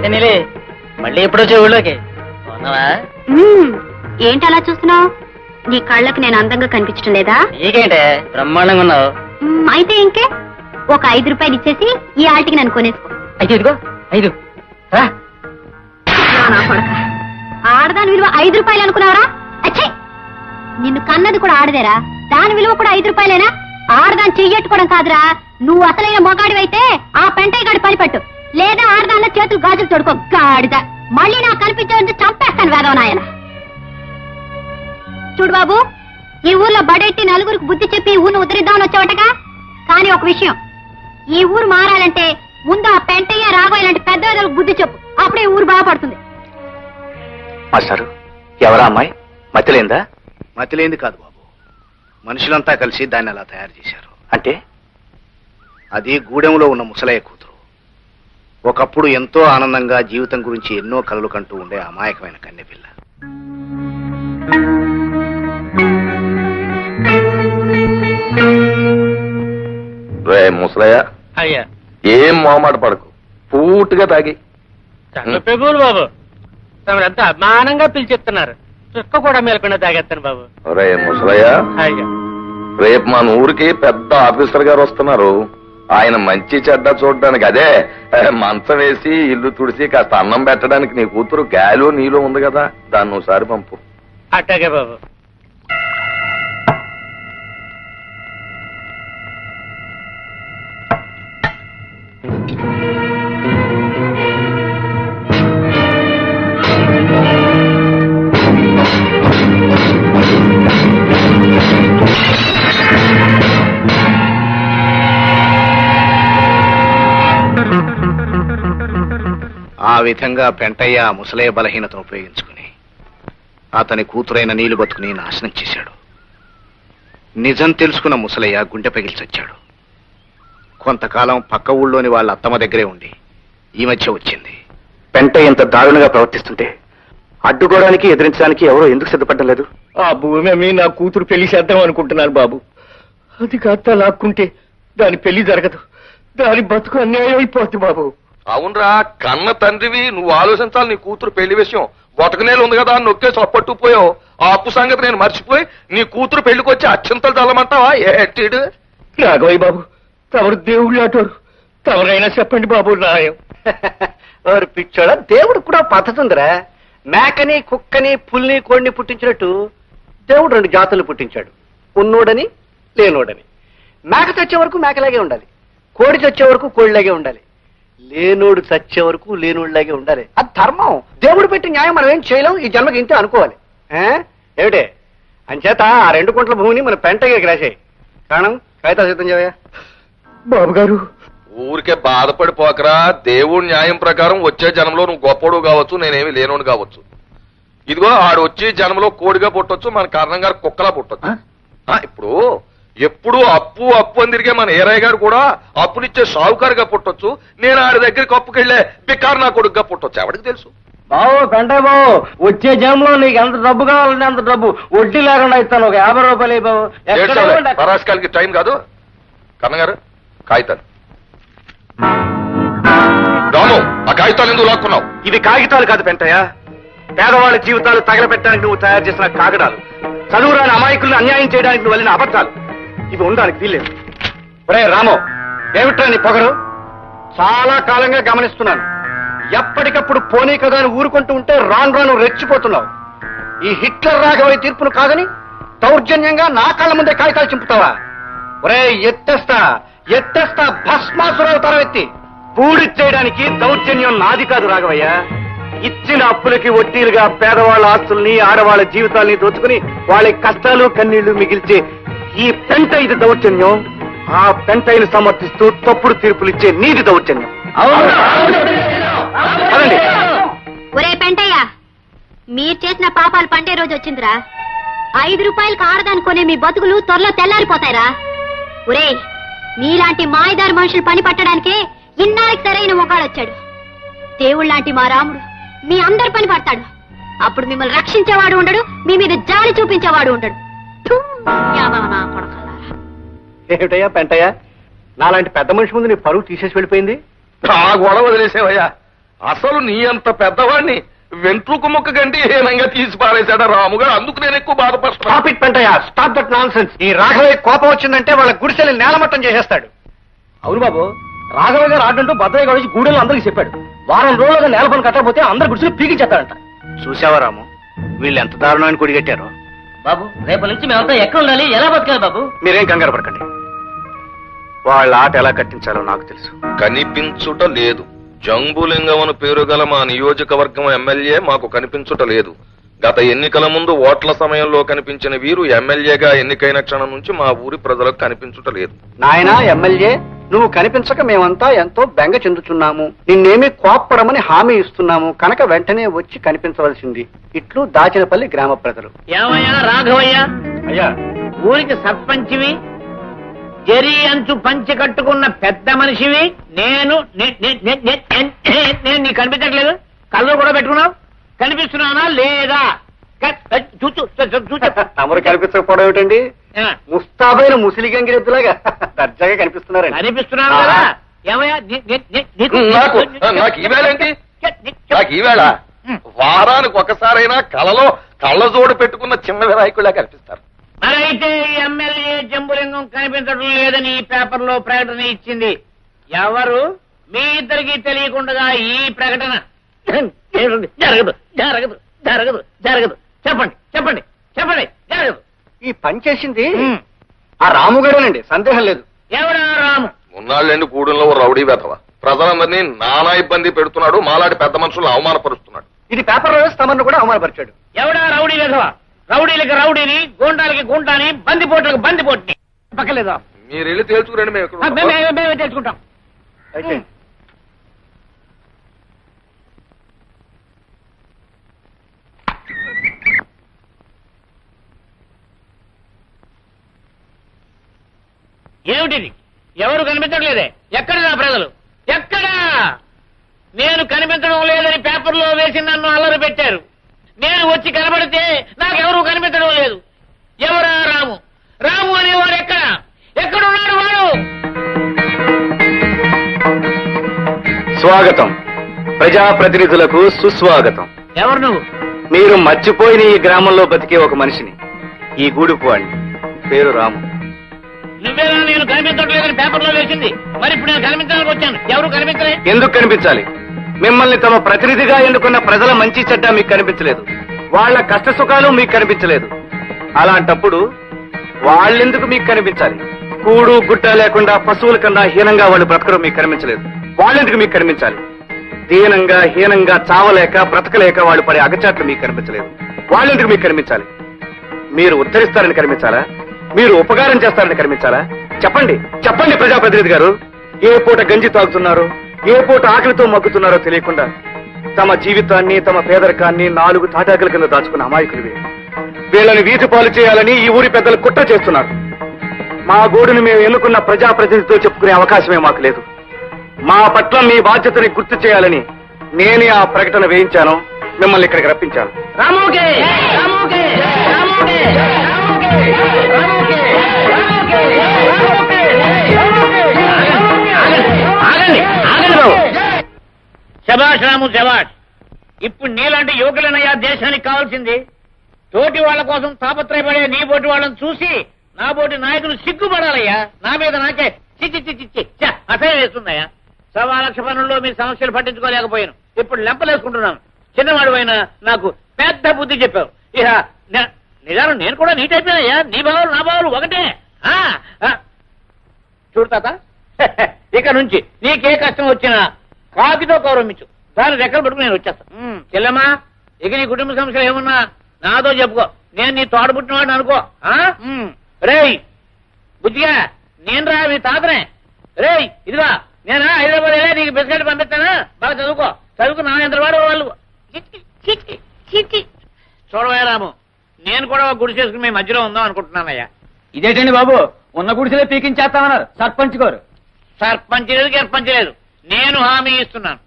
మళ్ళీ ఎప్పుడు వచ్చే ఊళ్ళోకి. ఉన్నావా. ఏంటి అలా చూస్తున్నావు? నీ కళ్ళకి నేను అందంగా కనిపించడం లేదా? నీకేంటే? బ్రహ్మాండంగా ఉన్నావు. అయితే ఇంకే? ఒక ఐదు రూపాయలు ఇచ్చేసి ఈ ఆల్టికి నన్ను కొనేసుకో. ఐదు ఇదిగో ఐదు. ఆడదాని విలువ ఐదు రూపాయలు అనుకున్నావరా? అచ్చే! నిన్ను కన్నది కూడా ఆడదేరా. దాని విలువ కూడా ఐదు రూపాయలేనా? ఆడదాన్ని చెయ్యట్టుకోవడం కాదురా. నువ్వు అసలైన మొగాడివైతే ఆ పెంటయ్య గడి పనిపట్టు. లేదా ఆడదాన్న చేతులు గాజులు తొడుకో గాడిద. మళ్ళీ నాకు కనిపించే చంపేస్తాను వేదవనాయన చూడు బాబు ఈ ఊర్లో బడెట్టి నలుగురికి బుద్ధి చెప్పి ఈ ఊరిని ఉద్ధరిద్దామని వచ్చావటగా? కానీ ఒక విషయం. ఈ ఊరు మారాలంటే ముందు ఆ పెంటయ్య రాఘవ ఇలాంటి పెద్ద బుద్ధి చెప్పు. అప్పుడే ఊరు బాగుపడుతుంది. మాస్టారు ఎవరా అమ్మాయి? మతిలేందా? మతిలేంది కాదు బాబు. మనుషులంతా కలిసి దాన్ని అలా తయారు చేశారు. అంటే? అది గూడెంలో ఉన్న ముసలయ్య కూతురు. ఒకప్పుడు ఎంతో ఆనందంగా జీవితం గురించి ఎన్నో కలలు కంటూ ఉండే అమాయకమైన కన్నెపిల్ల. రే ముసలయ్య. అయ్యా. ఏం మొహమాట పడకు. పూర్తిగా తాగి. పెగులు బాబు. తమరంతా అభిమానంగా పిలిచెప్తున్నారు చుక్క కూడా మేలకుండా తాగేస్తాను బాబు. రే ముసలయ్య. అయ్యా. రేపు మన ఊరికి పెద్ద ఆఫీసర్ గారు వస్తున్నారు. ఆయన మంచి చెడ్డ చూడడానికి అదే మంచం వేసి ఇల్లు తుడిసి కాస్త అన్నం పెట్టడానికి నీ కూతురు గాలు నీలో ఉంది కదా దాన్ని ఒకసారి పంపు. అట్టాగే బాబు. ఆ విధంగా పెంటయ్య ముసలే ముసలయ్య బలహీనతను ఉపయోగించుకుని అతని కూతురైన నీళ్ళు బతుకుని నాశనం చేశాడు. నిజం తెలుసుకున్న ముసలయ్య గుండె పగిలి చచ్చాడు. కొంతకాలం పక్క ఊళ్ళోని వాళ్ళ అత్తమ్మ దగ్గరే ఉండి ఈ మధ్య వచ్చింది. పెంట ఇంత దారుణంగా ప్రవర్తిస్తుంటే అడ్డుకోవడానికి ఎదిరించడానికి ఎవరో ఎందుకు సిద్ధపడడం లేదు? ఆ భూమి అమ్మి నా కూతురు పెళ్ళి చేద్దాం అనుకుంటున్నాను బాబు. అది కాస్త లాక్కుంటే దాని పెళ్ళి జరగదు. దాని బతుకు అన్యాయం అయిపోద్ది బాబు. అవునరా కన్న తండ్రివి నువ్వు ఆలోచించాలి నీ కూతురు పెళ్ళి విషయం. బొటకనేలు ఉంది కదా అని నొక్కేసి అప్పట్టుకుపోయావు ఆ అప్పు సంగతి నేను మర్చిపోయి నీ కూతురు పెళ్ళికి వచ్చి అత్యంతలు చల్లమంటావా? ఏటీడు రాఘవయ్య బాబు తమరు దేవుళ్ళు అటోరు. తమరైనా చెప్పండి బాబు న్యాయం. వారు పిచ్చోడా దేవుడు కూడా పద్ధతి ఉందిరా మేకని కుక్కని పుల్ని కోడిని పుట్టించినట్టు దేవుడు రెండు జాతులు పుట్టించాడు. ఉన్నోడని లేనోడని. మేక చచ్చే వరకు మేకలాగే ఉండాలి. కోడి చచ్చే వరకు కోడిలాగే ఉండాలి. లేనోడు చచ్చే వరకు లేనోడిలాగే ఉండాలి. అది ధర్మం. దేవుడు పెట్టి న్యాయం మనం ఏం చేయలేం ఈ జన్మకి ఇంతే అనుకోవాలి. ఆ? ఏమిటే? అంచేత ఆ రెండు కుంట్ల భూమిని మన పెంటగా రాసాయి. కారణం? కాగితాలు సిద్ధం చేయవయ్యా బాబు గారు ఊరికే బాధపడిపోకరా. దేవుడి న్యాయం ప్రకారం వచ్చే జనంలో నువ్వు గొప్పడు కావచ్చు నేనేమి లేనోడు కావచ్చు. ఇదిగో ఆడు వచ్చి జనంలో కోడిగా పుట్టొచ్చు మన కారణం గారు కుక్కలా పుట్టొచ్చు. ఆ, ఇప్పుడు ఎప్పుడు అప్పు అప్పు అని తిరిగే మన ఏరయ్య గారు కూడా అప్పునిచ్చే సావుకారుగా పుట్టొచ్చు. నేను ఆడి దగ్గరికి అప్పుకెళ్ళే బికారు నా కొడుకుగా పుట్టొచ్చు. ఎవరికి తెలుసు? బాబు కంటే బాబు వచ్చే జనంలో నీకు ఎంత డబ్బు కావాలంటే అంత డబ్బు. వడ్డీ లేకుండా ఇస్తాను. ఒక యాభై రూపాయలు అక్కడ. పరాస్కాలకి టైం కాదు. కన్నగారు కాగితాలు. రాము ఆ కాగితాలు ఎందుకు లాక్కున్నావు? ఇవి కాగితాలు కాదు పెంటయ్య. పేదవాళ్ళ జీవితాలు తగలబెట్టడానికి నువ్వు తయారు చేసిన కాగడాలు. చదువురాని అమాయకులను అన్యాయం చేయడానికి నువ్వు వెళ్ళిన అబద్ధాలు. ఇవి ఉండడానికి వీల్లేదు. ఒరే రామో ఏమిట్రా నీ పొగరు? చాలా కాలంగా గమనిస్తున్నాను. ఎప్పటికప్పుడు పోనీ కదా అని ఊరుకుంటూ ఉంటే రాను రాను రెచ్చిపోతున్నావు. ఈ హిట్లర్ రాఘవయ్య తీర్పును కాదని దౌర్జన్యంగా నా కాళ్ళ ముందే కాగితాలు చింపుతావా? ఒరే ఎత్తేస్తా ఎత్తేస్తా భస్మాసురావు తరవెత్తి పూడి చేయడానికి దౌర్జన్యం నాది కాదు రాఘవయ్య. ఇచ్చిన అప్పులకి వడ్డీలుగా పేదవాళ్ళ ఆస్తుల్ని ఆడవాళ్ళ జీవితాల్ని దోచుకుని వాళ్ళ కష్టాలు కన్నీళ్ళు మిగిల్చే ఈ పెంట ఇది దౌర్జన్యం ఆ పెంటైని సమర్థిస్తూ తప్పుడు తీర్పులు ఇచ్చే నీది దౌర్జన్యం. అదండి. ఒరే పెంటయ్య మీరు చేసిన పాపాలు పండే రోజు వచ్చిందిరా. ఐదు రూపాయలు కారదాని కొనే మీ బతుకులు త్వరలో తెల్లారిపోతాయిరా. ఒరే మీలాంటి మాయదారి మనుషులు పని పట్టడానికే ఇన్నాళ్ళకి సరైన మొగాడొచ్చాడు దేవుళ్ళలాంటి మా రాముడు మీ అందరి పని పడతాడు. అప్పుడు మిమ్మల్ని రక్షించేవాడు ఉండడు మీ మీద జాలి చూపించేవాడు ఉండడు. ఏమిటయ్యా పెంటయ్య? నాలాంటి పెద్ద మనిషి ముందు నీ పరువు తీసేసి వెళ్ళిపోయింది? ఆ గొడవ వదిలేసేవయ్యా. అసలు నీ అంత పెద్దవాడిని వెంట్రుకు ముక్క గంటి హీనంగా తీసి పారేశాడా రాముగారు అందుకు నేను ఎక్కువ బాధపడుతున్నా. Stop it Pentayya. Stop that non ఈ రాఘవయ్య కోపం వచ్చిందంటే వాళ్ళ గుడిసెలు నేలమట్టం చేసేస్తాడు. అవును బాబు రాఘవ గారు ఆడంటూ భద్రయ్య గారు గూడెలు అందరికి చెప్పాడు. వారం రోజులుగా నేల పని కట్టకపోతే అందరు గుడిసెలు పీకించేస్తాడంట చూసావా రాము? వీళ్ళు ఎంత దారుణాన్ని కొడిగట్టారో? బాబు రేపటి నుంచి మేమంతా ఎక్కడ ఉండాలి? ఎలా బతకాలి బాబు? మీరేం కంగారు పడకండి. వాళ్ళ ఆట ఎలా కట్టించాలో నాకు తెలుసు. కనిపించుట లేదు. జంబులింగం పేరు గల మా నియోజకవర్గం ఎమ్మెల్యే మాకు కనిపించుట లేదు. గత ఎన్నికల ముందు ఓట్ల సమయంలో కనిపించిన వీరు ఎమ్మెల్యేగా ఎన్నికైన క్షణం నుంచి మా ఊరి ప్రజలకు కనిపించుట లేదు. నాయనా ఎమ్మెల్యే నువ్వు కనిపించక మేమంతా ఎంతో బెంగ చెందుతున్నాము నిన్నేమీ కోప్పడమని హామీ ఇస్తున్నాము. కనుక వెంటనే వచ్చి కనిపించవలసింది. ఇట్లు దాచినపల్లి గ్రామ ప్రజలు. ఏమయ్యా రాఘవయ్య? అయ్యా. ఊరికి సర్పంచివి? జరి అంచు పంచి కట్టుకున్న పెద్ద మనిషివి? నేను నేను నీకు కనిపించట్లేదు. కళ్ళు కూడా పెట్టుకున్నావు? కనిపిస్తున్నానా లేదా? క- చూ- చూ- చూ- చూ- చూ- చెప్పు. తమరు కనిపించకపోవడం ఏమిటండి? ముస్తాబైన ముసిలి గంగిరెద్దులాగా దర్జాగా కనిపిస్తున్నారండి. కనిపిస్తున్నాను కదా? ఏమయ్యా? నీ- నీ- నీ- నీకు- నాకు నాకు ఈవేళ ఏంటి? నాకు ఈవేళ వారానికి ఒకసారైనా కళలో కళ్ళజోడు పెట్టుకున్న చిన్న వినాయకుడిలా కనిపిస్తారు. మరి అయితే ఈ ఎమ్మెల్యే జంబులింగం కనిపించడం లేదని ఈ పేపర్లో ప్రకటన ఇచ్చింది. ఎవరు? మీ ఇద్దరికి తెలియకుండా ఈ ప్రకటన. జరగదు జరగదు జరగదు జరగదు. చెప్పండి చెప్పండి చెప్పండి. జరగదు. ఈ పని చేసింది. ఆ రాముగారేనండి సందేహం లేదు. ఎవడా రాము? ఉన్నాళ్ళండి గూడెంలో ఓ రౌడీ వెధవ? ప్రజలందరినీ నానా ఇబ్బంది పెడుతున్నాడు మాలాంటి పెద్ద మనుషులు అవమానపరుస్తున్నాడు. ఇది పేపర్ తమను కూడా అవమానపరిచాడు. ఎవడా రౌడీ విధవ? రౌడీలకి రౌడీని గూండాలకి గుండాని బందిపోట్లకి బందిపోట్ని. పక్కలేదా. మీరు వెళ్ళి తేల్చుకురండి మేము. మేమే అయితే ఏమిటిది ఎవరు కనిపించట్లేదే ఎక్కడ నా ప్రజలు? ఎక్కడా? నేను కనిపించడం లేదని పేపర్లో వేసి నన్ను అల్లరి పెట్టారు. నేను వచ్చి కనబడితే నాకెవరూ కనిపించడం లేదు. ఎవరా రాము? రాము అనేవాడు ఎక్కడ? ఎక్కడున్నాడు వాడు? స్వాగతం. ప్రజాప్రతినిధులకు సుస్వాగతం. ఎవరు నువ్వు? మీరు మర్చిపోయిన ఈ గ్రామంలో బతికే ఒక మనిషిని. ఈ గూడుపు వాడిని. పేరు రాము. నువ్వేనా నేను కనిపించట్లేదని పేపర్లో వేసింది. మరి ఇప్పుడు నేను కనిపించడానికి వచ్చాను. ఎవరు కనిపించలే? ఎందుకు కనిపించాలి? మిమ్మల్ని తమ ప్రతినిధిగా ఎన్నుకున్న ప్రజల మంచి చెడ్డ మీకు కనిపించలేదు. వాళ్ళ కష్ట సుఖాలు మీకు కనిపించలేదు. అలాంటప్పుడు వాళ్ళెందుకు మీకు కనిపించాలి? కూడు గుడ్డ లేకుండా పశువుల కన్నా హీనంగా వాళ్ళు బ్రతకడం మీకు కనిపించలేదు. వాళ్ళెందుకు మీకు కనిపించాలి? దీనంగా హీనంగా చావలేక బ్రతకలేక వాళ్ళు పడే అగచాట్లు మీకు కనిపించలేదు. వాళ్ళెందుకు మీకు కనిపించాలి? మీరు ఉద్ధరిస్తారని కనిపించాలా? మీరు ఉపకారం చేస్తారని కనిపించాలా? చెప్పండి చెప్పండి ప్రజాప్రతినిధి గారు. ఏ పూట గంజి తాగుతున్నారో? ఏ పూట ఆకలితో మగ్గుతున్నారో తెలియకుండా తమ జీవితాన్ని తమ పేదరికాన్ని నాలుగు తాటాకుల కింద దాచుకున్న అమాయకులు వీళ్ళని వీధి పాలు చేయాలని ఈ ఊరి పెద్దలు కుట్ర చేస్తున్నారు. మా గోడును మేము ఎన్నుకున్న ప్రజాప్రతినిధితో చెప్పుకునే అవకాశమే మాకు లేదు. మా పట్ల మీ బాధ్యతని గుర్తు చేయాలని నేనే ఆ ప్రకటన వేయించాను. మిమ్మల్ని ఇక్కడికి రప్పించాను. శబాష్ ఇప్పుడు నీలాంటి యువకులనయ్యా దేశానికి కావాల్సింది. తోటి వాళ్ళ కోసం తాపత్రయపడే నీ బోటి వాళ్ళని చూసి నా బోటి నాయకులు సిగ్గుపడాలయ్యా. నా మీద నాకే చిచ్చి చిచ్చి చిచ్చి ఛ, అసహ్యం వేస్తుందయ్యా. సవా లక్ష పనుల్లో మీ సమస్యలు పట్టించుకోలేకపోయాను. ఇప్పుడు లెంపలేసుకుంటున్నాను. చిన్నవాడు అయినా నాకు పెద్ద బుద్ధి చెప్పావు. ఇక నిజాను నేను కూడా నీట్ అయిపోయానయ్యా. నీ భావాలు నా భావాలు ఒకటే. ఆ, చూడు తాత ఇక నుంచి నీకే కష్టం వచ్చినా కాకితో గౌరవించు. దాని రెక్కలు పట్టుకుని నేను వచ్చేస్తాను. చెల్లెమ్మా ఇక నీ కుటుంబ సమస్యలు ఏమున్నా నాతో చెప్పుకో. నేను నీ తోడ పుట్టినవాడిని అనుకో. రేయ్ బుద్ధిగా నేను రా మీ తాతనే. రేయ్ ఇదిగా నేనా హైదరాబాద్ వెళ్ళి నీకు బిస్కెట్ పంపిస్తాను? బాగా చదువుకో. చదువుకు నా ఎంత వాడు వాళ్ళు. చూడవయ్యా రాము నేను కూడా ఒక గుడి చేసుకుని మీ మధ్యలో ఉందాం అనుకుంటున్నానయ్యా. ఇదేంటండి బాబు? ఉన్న గుడిసెలే పీకించేస్తామన్నారు. సర్పంచ్ గారు. సర్పంచ్ లేదు గర్పంచ్ లేదు. నేను హామీ ఇస్తున్నాను.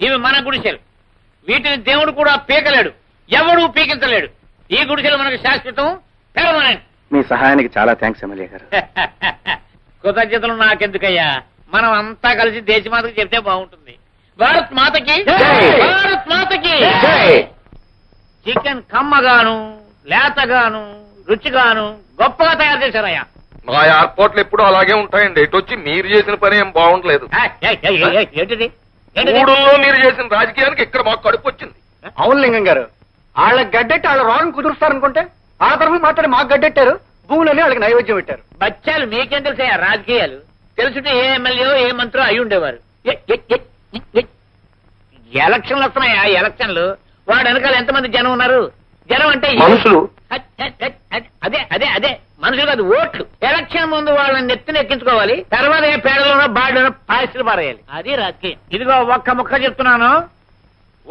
ఇవి మన గుడిసెలు. వీటిని దేవుడు కూడా పీకలేడు. ఎవడూ పీకించలేడు. ఈ గుడిసెలు మనకు శాశ్వతం పెర్మనెంట్ మీ సహాయానికి చాలా థ్యాంక్స్ ఎమ్మెల్యే గారు. కృతజ్ఞతలు నాకెందుకయ్యా? మనం అంతా కలిసి దేశమాతకు చెప్తే బాగుంటుంది. భారత్ మాతకి జై. భారత్ మాతకి! జై. చికెన్ కమ్మగాను లేతగాను రుచిగాను గొప్పగా తయారు చేశారయ్యా. మా ఎయిర్పోర్ట్లు ఎప్పుడు అలాగే ఉంటాయండి. ఎటు వచ్చి మీరు చేసిన పని ఏం బాగుండలేదు. ఏంటిది? మూడుల్లో మీరు చేసిన రాజకీయానికి ఇక్కడ మాకు కడుపు వచ్చింది. అవును లింగం గారు. వాళ్ళ గడ్డెట్టి వాళ్ళ రోగం కుదురుస్తారనుకుంటే ఆ తరఫు మాట్లాడి మాకు గడ్డెట్టారు భూములని వాళ్ళకి నైవేద్యం పెట్టారు. బచ్చాలు మీకేం తెలుసా రాజకీయాలు? తెలుసుంటే ఏ ఎమ్మెల్యే ఏ మంత్రో అయి ఉండేవారు. ఎలక్షన్లు వస్తున్నాయా? ఎలక్షన్లు. వాడు వెనకాల ఎంతమంది జనం ఉన్నారు? జనం అంటే మనుషులు. అద్- అద్- అద్- మనుషులు కాదు ఓట్లు. ఎలక్షన్ ముందు వాళ్ళని నెత్తిన ఎక్కించుకోవాలి. తర్వాత ఏ పేడలోనో బాడలోనో పాయసులు పారేయాలి. అది రాజకీయం. ఇదిగో ఒక్క ముక్క చెప్తున్నాను.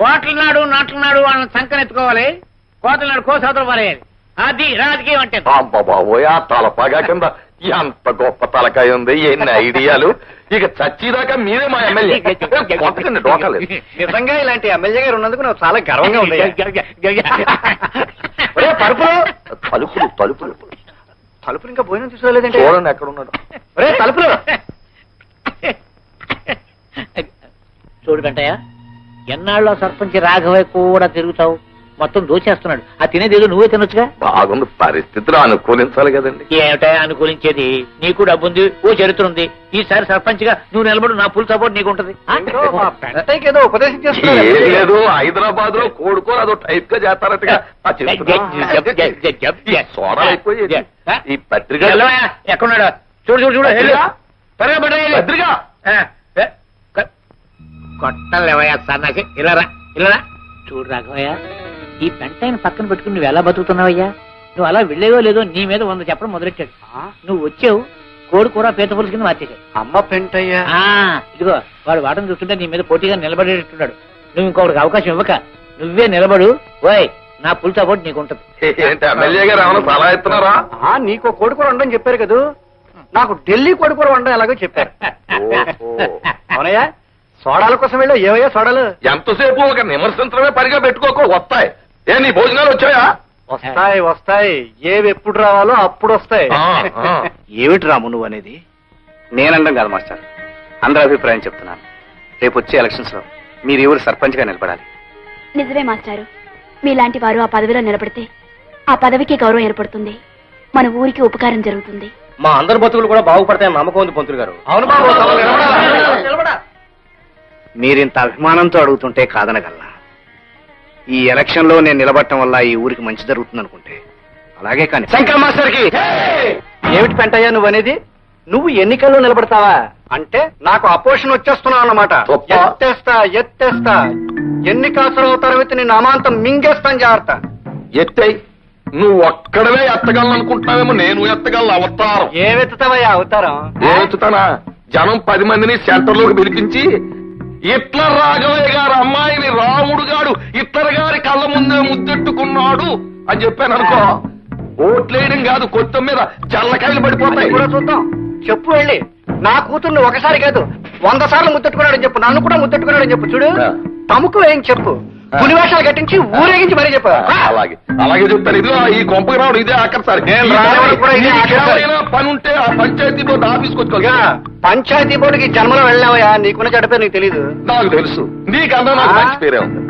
ఓట్ల నాడు నాట్ల నాడు వాళ్ళని సంకనెత్తుకోవాలి కోతల నాడు కోసాతలు పారేయాలి. అది రాజకీయం అంటే. బాబోయ్ తలపాగా కింద. ఎంత గొప్ప తలకాయ ఉంది ఎన్ని ఐడియాలు. ఇక చచ్చిదాకా మీరే మా ఎమ్మెల్యే. కొట్టకండి డోకలేదు నిజంగా ఇలాంటి ఎమ్మెల్యే గారు ఉన్నందుకు నాకు చాలా గర్వంగా ఉంది. ఒరే, పరుపులు. తలుపులు తలుపులు. తలుపులు ఇంకా భోజనం తీసుకోలేదంటే? చూడండి ఎక్కడ ఉన్నాడు. ఒరే తలుపులు. చూడు వెంటయ్య ఎన్నాళ్ళలో సర్పంచ్ రాఘవయ్య కూడా తిరుగుతావు. మొత్తం దోచేస్తున్నాడు. ఆ తినేది ఏదో నువ్వే తినొచ్చుగా? బాగుంది. పరిస్థితులు అనుకూలించాలి కదండి. ఏమిటా అనుకూలించేది? నీకు డబ్బు ఉంది ఓ చరిత్ర ఉంది. ఈసారి సర్పంచ్గా నువ్వు నిలబడు నా ఫుల్ సపోర్ట్ నీకు ఉంటది ఏదో ఉపదేశం ఏం లేదు హైదరాబాద్లో కోడుకో అదో టైప్గా చేస్తారట్టుగా ఆ చెప్తున్నా. ఈ సోడాలు అయిపోయి ఈ పత్రిక ఎల్లవయ్యా, ఎక్కడున్నాడు? చూడు చూడు చూడు వెళ్ళు. త్వరగా పట్టురా, వెళ్ళు. పత్రిక? ఆ, ఏ, కొ- కొట్టలేవయ్యా సన్నాసి. ఇలా రా ఇలా రా. చూడు రాఘవయ్య. ఈ పెంటైన పక్కన పెట్టుకుని నువ్వు ఎలా బతుకుతున్నావయ్యా? నువ్వు అలా వెళ్ళేవో లేదో నీ మీద వంద చెప్పడం మొదలెట్టాడు. నువ్వు వచ్చావు కోడి కూర పీత పులుసు కింద మార్చేశాడు. అమ్మ పెంటయ్య. ఆ, ఇదిగో వాడు వాటం చూస్తుంటే నీ మీద పోటీగా నిలబడేటట్టున్నాడు. నువ్వు ఇంకొకటికి అవకాశం ఇవ్వక నువ్వే నిలబడు. ఓయ్ నా ఫుల్ సపోర్ట్ నీకు ఉంటుంది. నీకు కోడికూర వండని చెప్పారు కదూ? నాకు ఢిల్లీ కోడికూర వండడం ఎలాగో చెప్పారు. ఓహో. అవునయ్యా సోడాల కోసం వెళ్ళి ఏవయ్యా సోడాలు? ఎంతసేపు ఒక నిమర్శించడమే పనిగా పెట్టుకోక వస్తాయి. ఏ నీ భోజనాలు వచ్చాయా? వస్తాయి వస్తాయి. ఏవి ఎప్పుడు రావాలో అప్పుడు వస్తాయి. ఏమిటి రాము నువ్వు అనేది? నేనండం కాదు మాస్టర్. అందరి అభిప్రాయం చెప్తున్నాను. రేపు వచ్చే ఎలక్షన్స్లో మీరు ఎవరు సర్పంచ్గా నిలబడాలి? నిజమే మాస్టారు. మీలాంటి వారు ఆ పదవిలో నిలబడితే ఆ పదవికి గౌరవం ఏర్పడుతుంది. మన ఊరికి ఉపకారం జరుగుతుంది. మా అందరి బతుకులు కూడా బాగుపడతాయని నమ్మకం ఉంది పంతులు గారు. అవును మీరింత అభిమానంతో అడుగుతుంటే కాదనగలనా? ఈ ఎలక్షన్లో నేను నిలబడటం వల్ల ఈ ఊరికి మంచి జరుగుతుంది అనుకుంటే. అలాగే కానీ శంకర్ మాస్టర్కి! ఏమిటి పెంటయ్యా నువ్వు అనేది? నువ్వు ఎన్నికల్లో నిలబడతావా? అంటే నాకు అపోషన్ వచ్చేస్తున్నావు అన్నమాట. ఎత్తేస్తా ఎత్తేస్తా. ఎన్ని కాసులు అవుతారో నేను అమాంతం మింగేస్తాను జాగ్రత్త. ఎత్తేయ్ నువ్వు ఒక్కడవే ఎత్తగలనుకుంటున్నావేమో నేను ఎత్తగలను అవతారం. ఏమెత్తుతావయ్యా అవుతారం? ఏతుతానా జనం పది మందిని సెంటర్లోకి పిలిపించి ఇట్ల రాఘవయ్య గారు అమ్మాయిని రాముడు గాడు ఇట్లర గారి కళ్ళ ముందే ముద్దెట్టుకున్నాడు అని చెప్పాను అనుకో ఓట్లేయడం కాదు కొత్త మీద జల్లకాయలు పడిపోతాయి. కూడా చూద్దాం. చెప్పు వెళ్ళి. నా కూతుర్ని ఒకసారి కాదు వంద సార్లు ముద్దెట్టుకున్నాడని చెప్పు. నన్ను కూడా ముద్దెట్టుకున్నాడని చెప్పు. చూడు. తమకు ఏం చెప్పు. పులివేషాలు కట్టించి ఊరేగించి మరీ చెప్పు. ఆ, అలాగే. అలాగే చెప్తాను. ఇదిగో ఈ కొంపకి రావడం ఇదే రావడం సారి పని ఉంటే ఆ పంచాయతీ బోర్డు ఆఫీస్కి వచ్చుకోవాలి పంచాయతీ బోర్డుకి జన్మలో వెళ్ళావయ్యా? నీకున్న చెడ్డ పేరు నీకు తెలీదు. నాకు తెలుసు. నీకన్నా నాకు మంచి పేరే ఉంది.